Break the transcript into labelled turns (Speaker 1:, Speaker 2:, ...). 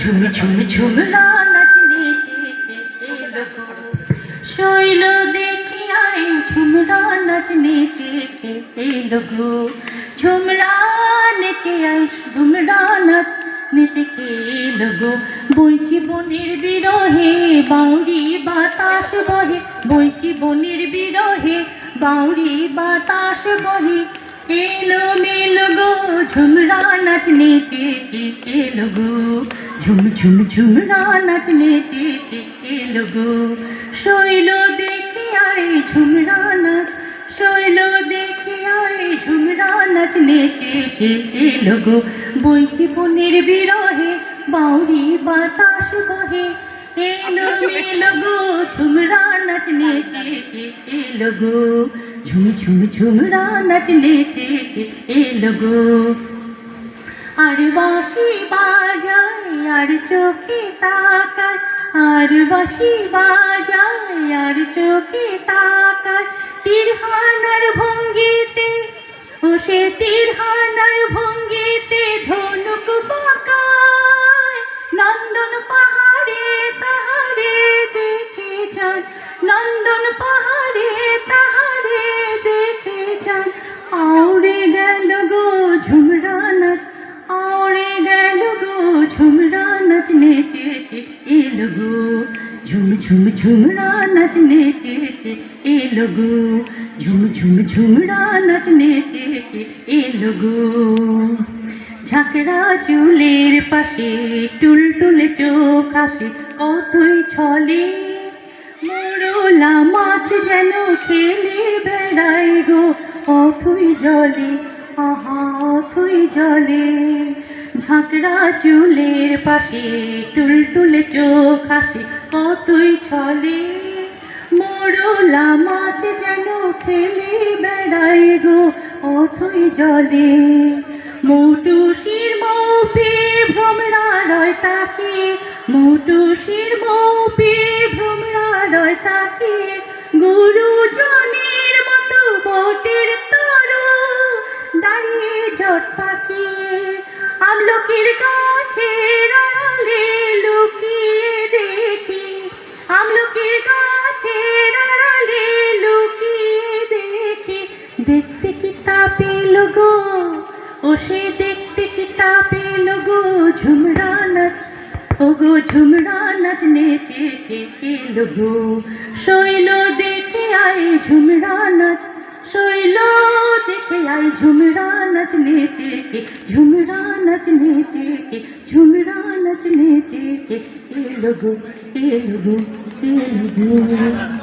Speaker 1: ঝুম ঝুম এলো গো। শৈল দেখি আয় ঝুমরা এলো গো। ঝুমরা নেচে আয় ঝুমরা নাচ নেচে এলো গো। বইছি বনের বিরহে বাউরি বাতাস বহে বইছি বনের বিরহে বাউরি বাতাস বহে। এলো মেলো গো, ঝুমরা নাচ নেচে এলো গো। ঝুম ঝুম ঝুমরা নাচ নেচে এলো গো শৈল দেখে আয় ঝুমরা নাচ শৈল দেখে আয় ঝুমরা নাচ নেচে এলো গো বইছি বনের বিরহে বাউরি বাতাস বহে। এলো মেলো গো ঝুমরা নাচ নেচে এলো গো ঝুম ঝুম ঝুমরা নাচ নেচে এলো গো আর বাঁশি বাজায় আর চোখে তাকায়, আর বাসি বাজায়, আর চোখে তাকায়। তীরহানার ভঙ্গিতে, ও সে তীরহানার ভঙ্গিতে ধনুক পাকায়। নেচে এলো গো ঝুম ঝুম ঝুমরা নাচ নেচে এলো গো ঝুম ঝুম ঝুমরা নাচ নেচে এলো গো ঝাঁকড়া চুলের পাশে টুলটুলে চোখ আসে, কতই ছলে। মোরলা মাছ যেন খেলে বেড়াই গো অথই জলে, আহা অথই জলে। ঝাঁকড়া চুলের পাশে, টুলটুলে চোখ আসে। কতই ছলে, মোরলা মাছ যেন খেলে বেড়াই গো অথই জলে। মৌটুসির মৌপে ভ্রমরা রয় তাকে, মৌটুসির মৌপে ভ্রমরা রয় তাকে। গুরুজনের মতো বটের তরু, দাঁড়িয়ে জট পাখি আমলকির গাছে আড়ালে লুকিয়ে দেখি। আমলকির গাছে আড়ালে লুকিয়ে দেখি। দেখতে কি তা পেল গো ও সে দেখতে কি তা পেল গো ঝুমরা নাচ ও গো ঝুমরা নাচ নেচে কে কেল গো শৈল দেখে আয় ঝুমরা নাচ, শৈল দেখে আয় ঝুমরা নাচ নেচে কে ঝুমরা নাচ নেচে কে ঝুমরা নাচ নেচে কে এলো গো এলো গো এলো গো